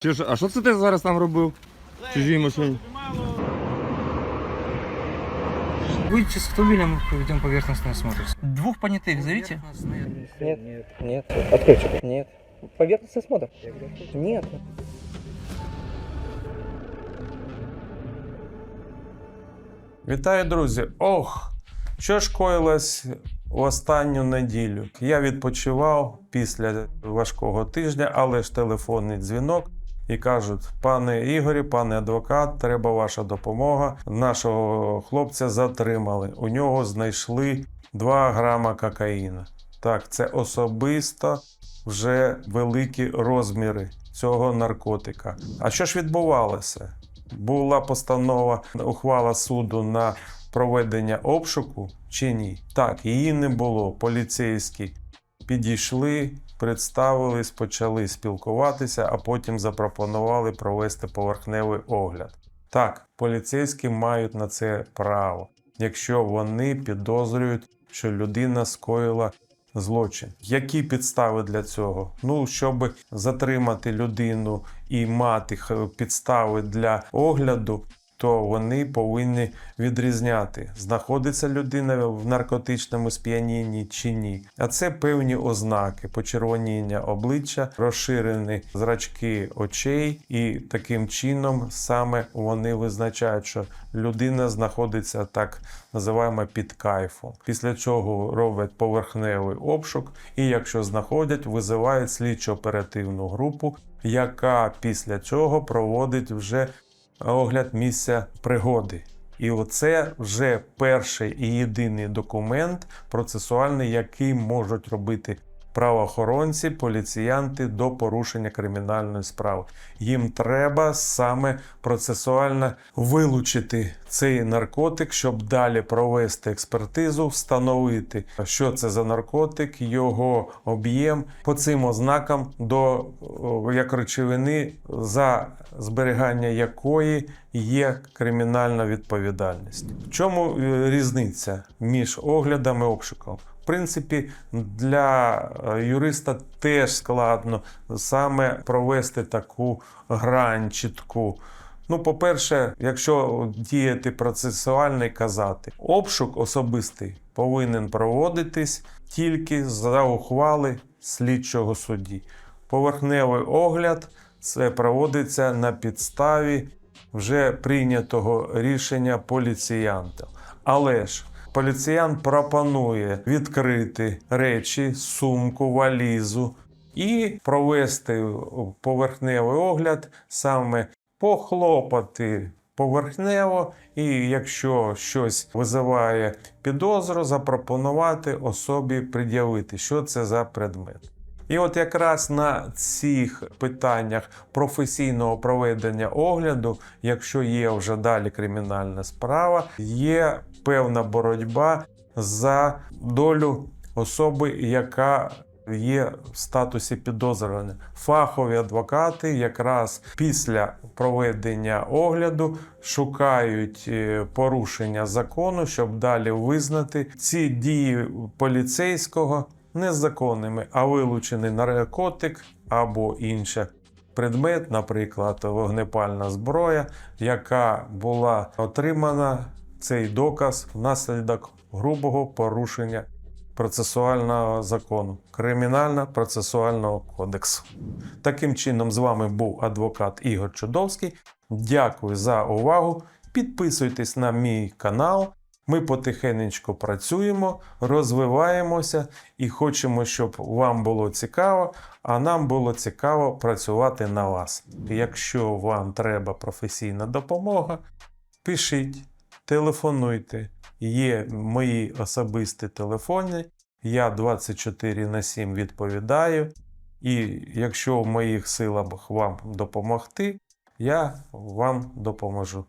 Чи ж, а що це ти зараз там робив? В чужій машині? Выйдите с автомобиля, мы проведем поверхностный осмотр. Двух понятых зовите? Нет, нет. Откройте. Нет. Поверхностный осмотр? Нет. Вітаю, друзі! Ох, що ж коїлось в останню неділю? Я відпочивав після важкого тижня, але ж телефонний дзвінок. і кажуть, пане Ігорі, пане адвокат, треба ваша допомога. Нашого хлопця затримали. У нього знайшли 2 грама кокаїна. Так, це особисто вже великі розміри цього наркотика. А що ж відбувалося? Була постанова, ухвала суду на проведення обшуку чи ні? Так, її не було. Поліцейські підійшли, представились, почали спілкуватися, а потім запропонували провести поверхневий огляд. Так, поліцейські мають на це право, якщо вони підозрюють, що людина скоїла злочин. Які підстави для цього? Ну, щоб затримати людину і мати підстави для огляду, то вони повинні відрізняти, знаходиться людина в наркотичному сп'янінні чи ні. А це певні ознаки: почервоніння обличчя, розширені зрачки очей, і таким чином саме вони визначають, що людина знаходиться так називаємо під кайфом. Після чого роблять поверхневий обшук, і якщо знаходять, визивають слідчо-оперативну групу, яка після цього проводить вже огляд місця пригоди. І оце вже перший і єдиний документ процесуальний, який можуть робити правоохоронці, поліціянти до порушення кримінальної справи. Їм треба саме процесуально вилучити цей наркотик, щоб далі провести експертизу, встановити, що це за наркотик, його об'єм по цим ознакам до як речовини, за зберігання якої є кримінальна відповідальність. В чому е, різниця між оглядом і обшуком? Принципі, для е, юриста теж складно саме провести таку грань чітку. Ну, по-перше, якщо діяти процесуально і казати, обшук особистий повинен проводитись тільки за ухвали слідчого судді. Поверхневий огляд це проводиться на підставі вже прийнятого рішення поліціянта. Але ж поліціянт пропонує відкрити речі, сумку, валізу і провести поверхневий огляд, саме похлопати поверхнево, і якщо щось визиває підозру, запропонувати особі пред'явити, що це за предмет. І от якраз на цих питаннях професійного проведення огляду, якщо є вже далі кримінальна справа, є певна боротьба за долю особи, яка є в статусі підозрюваної. Фахові адвокати якраз після проведення огляду шукають е, порушення закону, щоб далі визнати ці дії поліцейського незаконними, а вилучений наркотик або інше. Предмет, наприклад, вогнепальна зброя, яка була отримана цей доказ внаслідок грубого порушення процесуального закону, кримінально-процесуального кодексу. Таким чином, з вами був адвокат Ігор Чудовський. Дякую за увагу. Підписуйтесь на мій канал. Ми потихенечку працюємо, розвиваємося і хочемо, щоб вам було цікаво, а нам було цікаво працювати на вас. Якщо вам треба професійна допомога, пишіть, телефонуйте. Є мої особисті телефони. Я 24 на 7 відповідаю. І якщо в моїх силах вам допомогти, я вам допоможу.